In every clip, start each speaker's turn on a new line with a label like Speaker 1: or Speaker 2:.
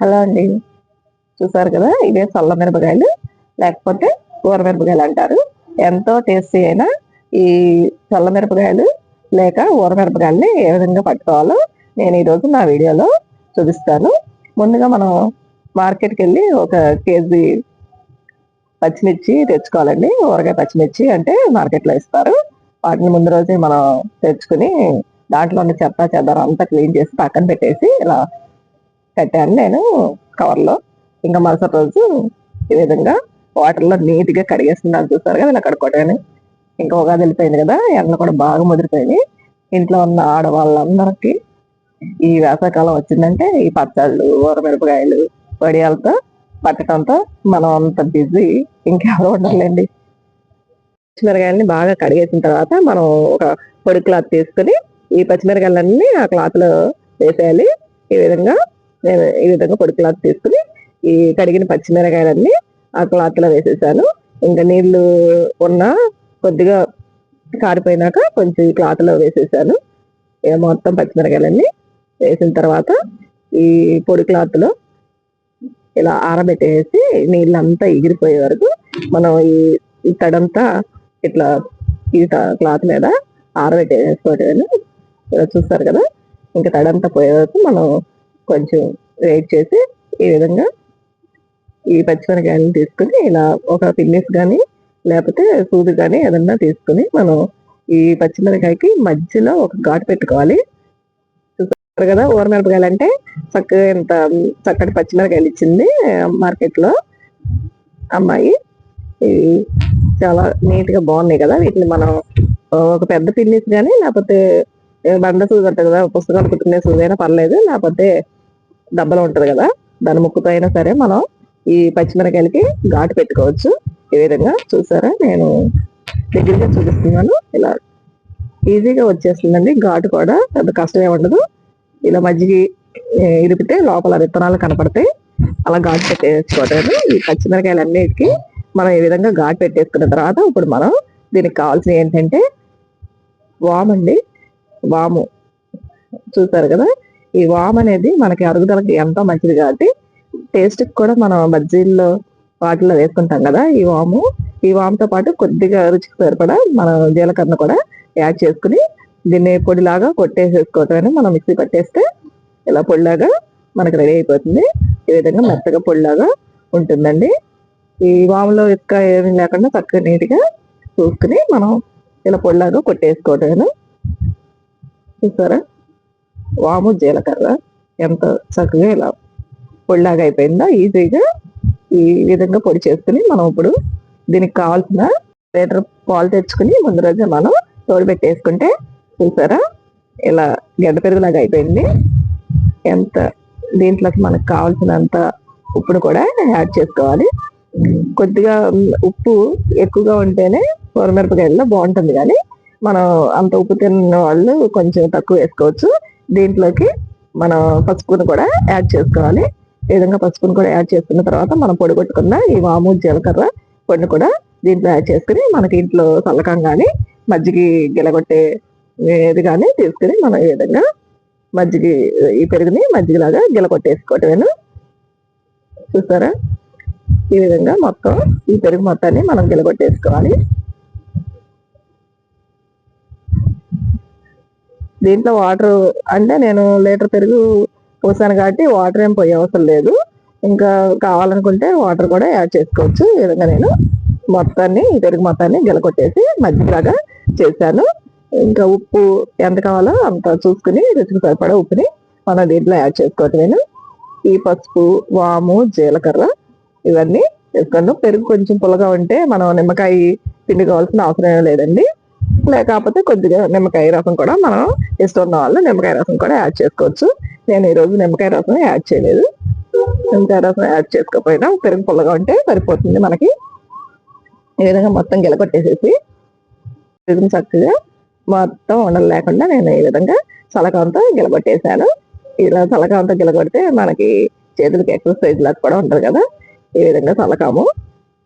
Speaker 1: Hello అండి. చూసారు కదా ఇవే చల్ల మిరపకాయలు లేకపోతే కూర మిరపకాయలు అంటారు. ఎంతో టేస్టీ అయినా ఈ చల్ల మిరపకాయలు లేక ఊర మిరపకాయలని ఏ విధంగా పట్టుకోవాలో నేను ఈరోజు నా వీడియోలో చూపిస్తాను. ముందుగా మనం మార్కెట్కి వెళ్ళి ఒక కేజీ పచ్చిమిర్చి తెచ్చుకోవాలండి. ఊరగాయ పచ్చిమిర్చి అంటే మార్కెట్లో ఇస్తారు. వాటిని ముందు రోజే మనం తెచ్చుకుని దాంట్లో ఉన్న చెత్త చెదారం అంతా క్లీన్ చేసి పక్కన పెట్టేసి ఇలా కట్టాను నేను కవర్లో. ఇంకా మరుసటి రోజు ఈ విధంగా వాటర్లో నీట్గా కడిగేస్తున్నాను చూస్తారు కదా ఇలా కడుక్కోవటాన్ని ఇంకా ఉగాది వెళ్ళిపోయింది కదా ఎండలు కూడా బాగా ముదిరిపోయింది ఇంట్లో ఉన్న ఆడవాళ్ళందరికీ ఈ వేసవకాలం వచ్చిందంటే ఈ పచ్చళ్ళు ఊరమిరపకాయలు వడియాలతో పట్టడంతో మనం అంత బిజీ ఇంకెవరు ఉండాలండి పచ్చిమిరకాయలని బాగా కడిగేసిన తర్వాత మనం ఒక పొడి క్లాత్ తీసుకుని ఈ పచ్చిమిరకాయలన్నీ ఆ క్లాత్లో వేసేయాలి. ఈ విధంగా నేను ఈ విధంగా పొడి క్లాత్ తీసుకుని ఈ కడిగిన పచ్చిమిరకాయలన్నీ ఆ క్లాత్లో వేసేసాను. ఇంకా నీళ్ళు ఉన్న కొద్దిగా కారిపోయినాక కొంచెం ఈ క్లాత్లో వేసేసాను మొత్తం పచ్చిమిరకాయలన్నీ వేసిన తర్వాత ఈ పొడి క్లాత్లో ఇలా ఆరబెట్టేసి నీళ్ళంతా ఎగిరిపోయే వరకు మనం ఈ ఈ తడంతా ఇట్లా ఈ క్లాత్ మీద ఆరబెట్టేసుకోవటం ఇలా చూస్తారు కదా? ఇంకా తడంతా పోయే వరకు మనం కొంచెం వేట్ చేసి ఈ విధంగా ఈ పచ్చిమిరకాయలను తీసుకుని ఇలా ఒక పిన్నిస్ కానీ లేకపోతే సూది కానీ ఏదన్నా తీసుకుని మనం ఈ పచ్చిమిరకాయకి మధ్యలో ఒక ఘాటు పెట్టుకోవాలి. చూస్తారు కదా ఊరమిరపకాయలు అంటే చక్కగా ఇంత చక్కటి పచ్చిమిరకాయలు ఇచ్చింది మార్కెట్లో. అమ్మాయి ఇవి చాలా నీట్గా బాగున్నాయి కదా వీటిని మనం ఒక పెద్ద పిన్నిస్ కానీ లేకపోతే బండ సూది ఉంటుంది కదా పుస్తకాలు కుట్టిన సూది అయినా పర్లేదు లేకపోతే డబ్బలో ఉంటది కదా? దాని ముక్కుతో అయినా సరే మనం ఈ పచ్చిమిరకాయలకి ఘాటు పెట్టుకోవచ్చు. ఈ విధంగా చూసారా? నేను దగ్గరగా చూపిస్తున్నాను. ఇలా ఈజీగా వచ్చేస్తుందండి. ఘాటు కూడా పెద్ద కష్టమే ఉండదు. ఇలా మజ్జిగి ఇరిపితే లోపల విత్తనాలు కనపడతాయి. అలా ఘాటు పెట్టేసుకోవటం ఈ పచ్చిమిరకాయలు అన్నిటికి మనం ఈ విధంగా ఘాటు పెట్టేసుకున్న తర్వాత ఇప్పుడు మనం దీనికి కావాల్సిన ఏంటంటే వామ్ అండి. వాము. చూసారు కదా? ఈ వామ్ అనేది మనకి అరుగుదలకి ఎంతో మంచిది కాబట్టి టేస్ట్ కూడా మనం బజ్జీల్లో వాటిలో వేసుకుంటాం కదా ఈ వాము. ఈ వాముతో పాటు కొద్దిగా రుచికి సరిపడా మనం జీలకర్ర కూడా యాడ్ చేసుకుని దీన్ని పొడిలాగా కొట్టేసేసుకోవటం మనం మిక్సీ పట్టేస్తే ఇలా పొడిలాగా మనకు రెడీ అయిపోతుంది. ఈ విధంగా మెత్తగా పొడిలాగా ఉంటుందండి. ఈ వాములో ఇసుక ఏమీ లేకుండా చక్కగా నీట్గా చూసుకుని మనం ఇలా పొడిలాగా కొట్టేసుకోవటం చూసారా? వాము జీలకర్ర ఎంత చక్కగా ఇలా పొడిలాగా అయిపోయిందా ఈజీగా ఈ విధంగా పొడి చేసుకుని మనం ఇప్పుడు దీనికి కావాల్సిన లీటర్ పాలు తెచ్చుకుని ముందు రోజే మనం తోడుపెట్టేసుకుంటే చూసారా? ఇలా గడ్డ పెరుగులాగా అయిపోయింది. ఎంత దీంట్లోకి మనకు కావాల్సినంత ఉప్పును కూడా యాడ్ చేసుకోవాలి. కొద్దిగా ఉప్పు ఎక్కువగా ఉంటేనే కూరమిరపకాయల్లో బాగుంటుంది కానీ మనం అంత ఉప్పు తిన్న వాళ్ళు కొంచెం తక్కువ వేసుకోవచ్చు. దీంట్లోకి మనం పసుపును కూడా యాడ్ చేసుకోవాలి. ఈ విధంగా పసుపును కూడా యాడ్ చేసుకున్న తర్వాత మనం పొడిగొట్టుకున్న ఈ వాము జీలకర్ర పొడిని కూడా దీంట్లో యాడ్ చేసుకుని మనకి ఇంట్లో చల్లకం కానీ మజ్జిగి గిలగొట్టే ఇది కానీ తీసుకుని మనం ఈ విధంగా మజ్జిగి ఈ పెరుగుని మజ్జిగలాగా గిలకొట్టేసుకోవటమేను చూస్తారా? ఈ విధంగా మొత్తం ఈ పెరుగు మొత్తాన్ని మనం గిలగొట్టేసుకోవాలి. దీంట్లో వాటర్ అంటే నేను లీటర్ పెరుగు పోసాను కాబట్టి వాటర్ ఏం పోయే అవసరం లేదు. ఇంకా కావాలనుకుంటే వాటర్ కూడా యాడ్ చేసుకోవచ్చు. ఈ విధంగా నేను మొత్తాన్ని పెరుగు మొత్తాన్ని గిలకొట్టేసి మజ్జిగలాగా చేశాను. ఇంకా ఉప్పు ఎంత కావాలో అంత చూసుకుని రుచికి సరిపడా ఉప్పుని మనం దీంట్లో యాడ్ చేసుకోవటమేను ఈ పసుపు వాము జీలకర్ర ఇవన్నీ వేసుకున్నాం పెరుగు కొంచెం పుల్లగా ఉంటే మనం నిమ్మకాయ పిండి కావాల్సిన అవసరం ఏం లేదండి. లేకపోతే కొద్దిగా నిమ్మకాయ రసం కూడా మనం ఇష్టం ఉన్న వాళ్ళు నిమ్మకాయ రసం కూడా యాడ్ చేసుకోవచ్చు. నేను ఈరోజు నిమ్మకాయ రసం యాడ్ చేయలేదు. నిమ్మకాయ రసం యాడ్ చేసుకోకపోయినా పెరుగు పుల్లగా ఉంటే సరిపోతుంది మనకి. ఈ విధంగా మొత్తం గిలకొట్టేసేసి పెరుగు చక్కగా మొత్తం ఉండలు లేకుండా నేను ఈ విధంగా చలకంతో గిలగొట్టేసాను ఇలా చలకంతో గిలగొడితే మనకి చేతులకి ఎక్సర్సైజ్ లాగా కూడా ఉంటుంది కదా. ఈ విధంగా చలకాము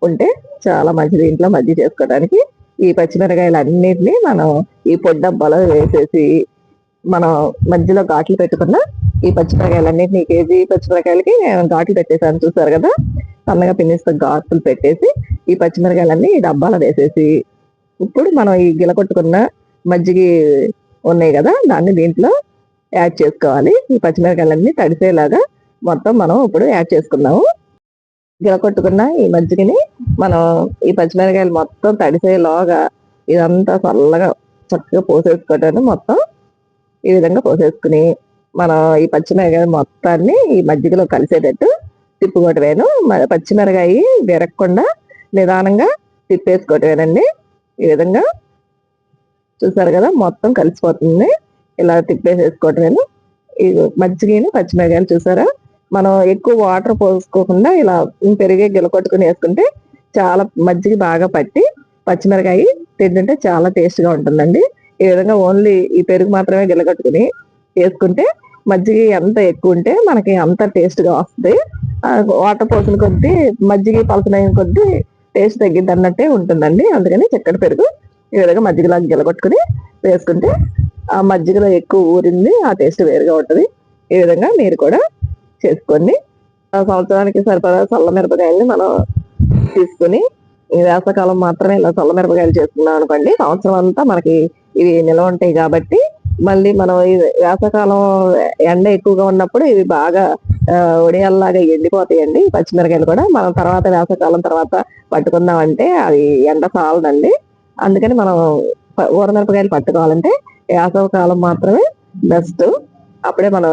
Speaker 1: ఉంటే చాలా మంచిది ఇంట్లో మజ్జి చేసుకోవడానికి. ఈ పచ్చిమిరకాయలు అన్నిటినీ మనం ఈ పొడ్డబ్బలో వేసేసి మనం మధ్యలో ఘాట్లు పెట్టుకున్న ఈ పచ్చిమిరకాయలన్నింటినీ కేజీ పచ్చిమిరకాయలకి నేను ఘాట్లు పెట్టేసాను చూసారు కదా? సన్నగా పిన్నిస్తో ఘాట్లు పెట్టేసి ఈ పచ్చిమిరకాయలన్నీ ఈ డబ్బాలో వేసేసి ఇప్పుడు మనం ఈ గిలకొట్టుకున్న మజ్జిగి ఉన్నాయి కదా దాన్ని దీంట్లో యాడ్ చేసుకోవాలి. ఈ పచ్చిమిరకాయలన్నీ తడిసేలాగా మొత్తం మనం ఇప్పుడు యాడ్ చేసుకున్నాము. గిలకొట్టుకున్న ఈ మజ్జిగని మనం ఈ పచ్చిమిరకాయలు మొత్తం తడిసేలోగా ఇదంతా చల్లగా చక్కగా పోసేసుకోవటాన్ని మొత్తం ఈ విధంగా పోసేసుకుని మనం ఈ పచ్చిమిరకాయ మొత్తాన్ని ఈ మజ్జిగలో కలిసేటట్టు తిప్పుకోవటమేను. పచ్చిమిరకాయ విరగకుండా నిదానంగా తిప్పేసుకోవటమేనండి. ఈ విధంగా చూసారు కదా మొత్తం కలిసిపోతుంది. ఇలా తిప్పేసేసుకోవటమేను. ఈ మజ్జిగని పచ్చిమిరకాయలు చూసారా? మనం ఎక్కువ వాటర్ పోసుకోకుండా ఇలా పెరిగే గిలకొట్టుకుని వేసుకుంటే చాలా మజ్జిగ బాగా పట్టి పచ్చిమిరకాయ తింటుంటే చాలా టేస్ట్గా ఉంటుందండి. ఈ విధంగా ఓన్లీ ఈ పెరుగు మాత్రమే గిలకట్టుకుని వేసుకుంటే మజ్జిగ ఎంత ఎక్కువ ఉంటే మనకి అంత టేస్ట్గా వస్తుంది. వాటర్ పోసిన కొద్దీ మజ్జిగ పలసనైన కొద్దీ టేస్ట్ తగ్గిద్ది అన్నట్టే ఉంటుందండి. అందుకని చక్కెర పెరుగు ఈ విధంగా మజ్జిగలాగా గిలగొట్టుకుని వేసుకుంటే ఆ మజ్జిగలో ఎక్కువ ఊరింది ఆ టేస్ట్ వేరుగా ఉంటుంది. ఈ విధంగా మీరు కూడా చేసుకోండి ఆ సంవత్సరానికి సరిపడా చల్ల మిరపకాయల్ని మనం తీసుకుని ఈ వేసవకాలం మాత్రమే ఇలా చల్ల మిరపకాయలు చేసుకున్నాం అనుకోండి సంవత్సరం అంతా మనకి ఇవి నిల్వ ఉంటాయి కాబట్టి మళ్ళీ మనం ఈ వేసవకాలం ఎండ ఎక్కువగా ఉన్నప్పుడు ఇవి బాగా ఆ, ఎండిపోతాయండి పచ్చిమిరకాయలు కూడా. మనం తర్వాత వేసవకాలం తర్వాత పట్టుకుందామంటే అది ఎండ చాలదండి. అందుకని మనం ఊరమిరపకాయలు పట్టుకోవాలంటే వేసవకాలం మాత్రమే బెస్ట్. అప్పుడే మనం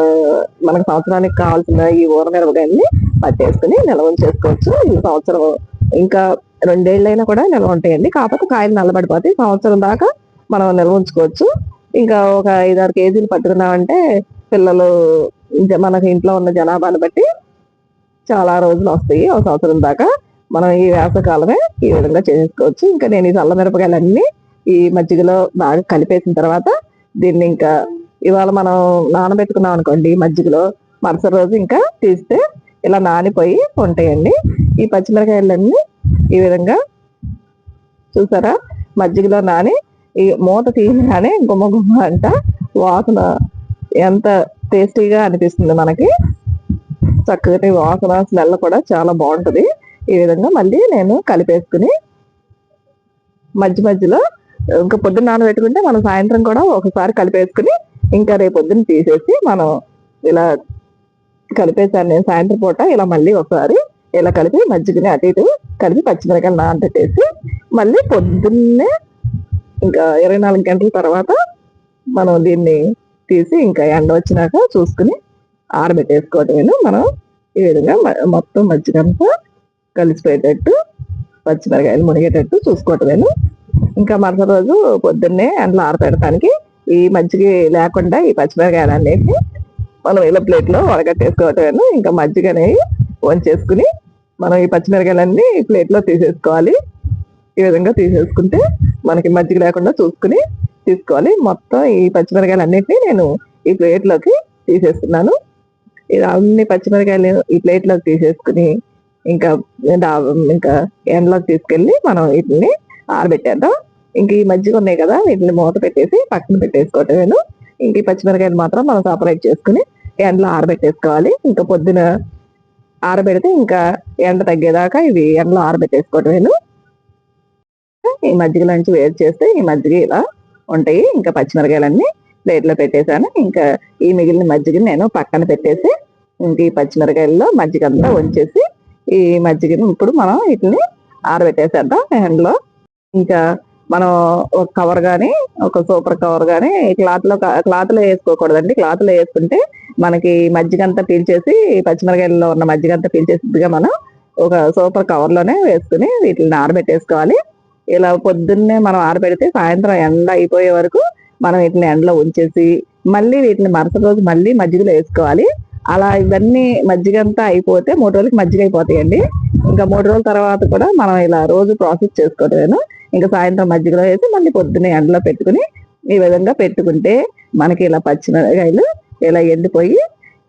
Speaker 1: మనకు సంవత్సరానికి కావాల్సిన ఈ ఊరమిరపకాయల్ని పట్టేసుకుని నిల్వ ఉంచేసుకోవచ్చు ఈ సంవత్సరం ఇంకా రెండేళ్ళైనా కూడా నిల్వ ఉంటాయండి. కాకపోతే కాయలు నల్లబడిపోతాయి. సంవత్సరం దాకా మనం నిల్వ ఉంచుకోవచ్చు. ఇంకా ఒక ఐదారు కేజీలు పట్టుకున్నామంటే పిల్లలు మనకు ఇంట్లో ఉన్న జనాభాను బట్టి చాలా రోజులు వస్తాయి. ఒక సంవత్సరం దాకా మనం ఈ వేసవకాలమే ఈ విధంగా చేసుకోవచ్చు. ఇంకా నేను ఈ చల్ల మిరపకాయలన్నీ ఈ మజ్జిగలో బాగా కలిపేసిన తర్వాత దీన్ని ఇంకా ఇవాళ మనం నానబెట్టుకున్నాం అనుకోండి మజ్జిగలో మరుసటి రోజు ఇంకా తీస్తే ఇలా నానిపోయి ఉంటాయండి. ఈ పచ్చిమిరకాయలన్నీ ఈ విధంగా చూసారా? మజ్జిగలో నాని ఈ మూత తీయగానే గుమ్మ గుమ్మ అంట వాసన ఎంత టేస్టీగా అనిపిస్తుంది మనకి. చక్కటి వాసన స్మెల్ కూడా చాలా బాగుంటుంది. ఈ విధంగా మళ్ళీ నేను కలిపేసుకుని మధ్య మధ్యలో ఇంకా పొద్దున్న నానబెట్టుకుంటే మనం సాయంత్రం కూడా ఒకసారి కలిపేసుకుని ఇంకా రేపు పొద్దున్న తీసేసి మనం ఇలా కలిపేసాను నేను సాయంత్రం పూట ఇలా మళ్ళీ ఒకసారి ఇలా కలిపి మజ్జిగని అటు ఇటు కలిపి పచ్చిమిరకాయలు నానబెట్టేసి మళ్ళీ పొద్దున్నే ఇంకా ఇరవై నాలుగు గంటల తర్వాత మనం దీన్ని తీసి ఇంకా ఎండ వచ్చినాక చూసుకుని ఆరబెట్టేసుకోవటమేను. మనం ఈ విధంగా మ- మొత్తం మజ్జిగంతా కలిసిపోయేటట్టు పచ్చిమిరకాయలు మునిగేటట్టు చూసుకోవటమేను. ఇంకా మరుసటి రోజు పొద్దున్నే ఎండలో ఆరపెడటానికి ఈ మజ్జిగ లేకుండా ఈ పచ్చిమిరకాయలు అనేవి మనం ఇలా ప్లేట్లో వడగట్టేసుకోవటమేను ఇంకా మజ్జిగ అనేవి వంచేసుకుని మనం ఈ పచ్చిమిరకాయలన్నీ ఈ ప్లేట్లో తీసేసుకోవాలి. ఈ విధంగా తీసేసుకుంటే మనకి మజ్జిగ లేకుండా చూసుకుని తీసుకోవాలి. మొత్తం ఈ పచ్చిమిరకాయలు అన్నింటినీ నేను ఈ ప్లేట్లోకి తీసేస్తున్నాను. ఇది అన్ని పచ్చిమిరకాయలు ఈ ప్లేట్లోకి తీసేసుకుని ఇంకా ఇంకా ఎండలోకి తీసుకెళ్ళి మనం వీటిని ఆరబెట్టేద్దాం. ఇంక ఈ మజ్జిగ ఉన్నాయి కదా వీటిని మూత పెట్టేసి పక్కన పెట్టేసుకోవటమేను ఇంక ఈ పచ్చిమిరకాయలు మాత్రం మనం సపరేట్ చేసుకుని ఎండలో ఆరబెట్టేసుకోవాలి. ఇంకా పొద్దున ఆరబెడితే ఇంకా ఎండ తగ్గేదాకా ఇవి ఎండలో ఆరబెట్టేసుకోవటమేను ఈ మజ్జిగలో నుంచి వేడి చేస్తే ఈ మజ్జిగ ఇలా ఉంటాయి. ఇంకా పచ్చిమిరకాయలన్నీ ప్లేట్లో పెట్టేశాను. ఇంకా ఈ మిగిలిన మజ్జిగని నేను పక్కన పెట్టేసి ఇంక ఈ పచ్చిమిరకాయల్లో మజ్జిగ అంతా వంచేసి ఈ మజ్జిగని ఇప్పుడు మనం వీటిని ఆరబెట్టేసేద్దాం ఎండలో ఇంకా మనం ఒక కవర్ కానీ ఒక సూపర్ కవర్ కానీ క్లాత్లో క్లాత్లో వేసుకోకూడదండి. క్లాత్లో వేసుకుంటే మనకి మజ్జిగంతా పీల్చేసి పచ్చిమిరకాయల్లో ఉన్న మజ్జిగంతా పీల్చేసిగా మనం ఒక సూపర్ కవర్లోనే వేసుకుని వీటిని ఆరబెట్టేసుకోవాలి ఇలా పొద్దున్నే మనం ఆరబెడితే సాయంత్రం ఎండ అయిపోయే వరకు మనం వీటిని ఎండలో ఉంచేసి మళ్ళీ వీటిని మరుసటి రోజు మళ్ళీ మజ్జిగలో వేసుకోవాలి. అలా ఇవన్నీ మజ్జిగ అంతా అయిపోతే మూడు రోజులకి మజ్జిగ అయిపోతాయండి. ఇంకా మూడు రోజుల తర్వాత కూడా మనం ఇలా రోజు ప్రాసెస్ చేసుకోవడమేను ఇంకా సాయంత్రం మజ్జిగలో వేసి మళ్ళీ పొద్దున్నే ఎండలో పెట్టుకుని ఈ విధంగా పెట్టుకుంటే మనకి ఇలా పచ్చిమిరకాయలు ఇలా ఎండిపోయి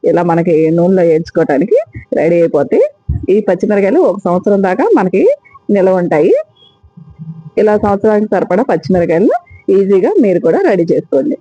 Speaker 1: ఇలా మనకి నూనెలో వేయించుకోవటానికి రెడీ అయిపోతాయి ఈ పచ్చిమిరకాయలు ఒక సంవత్సరం దాకా మనకి నిల్వ ఉంటాయి. ఇలా సంవత్సరానికి సరిపడా పచ్చిమిరకాయలు ఈజీగా మీరు కూడా రెడీ చేసుకోండి.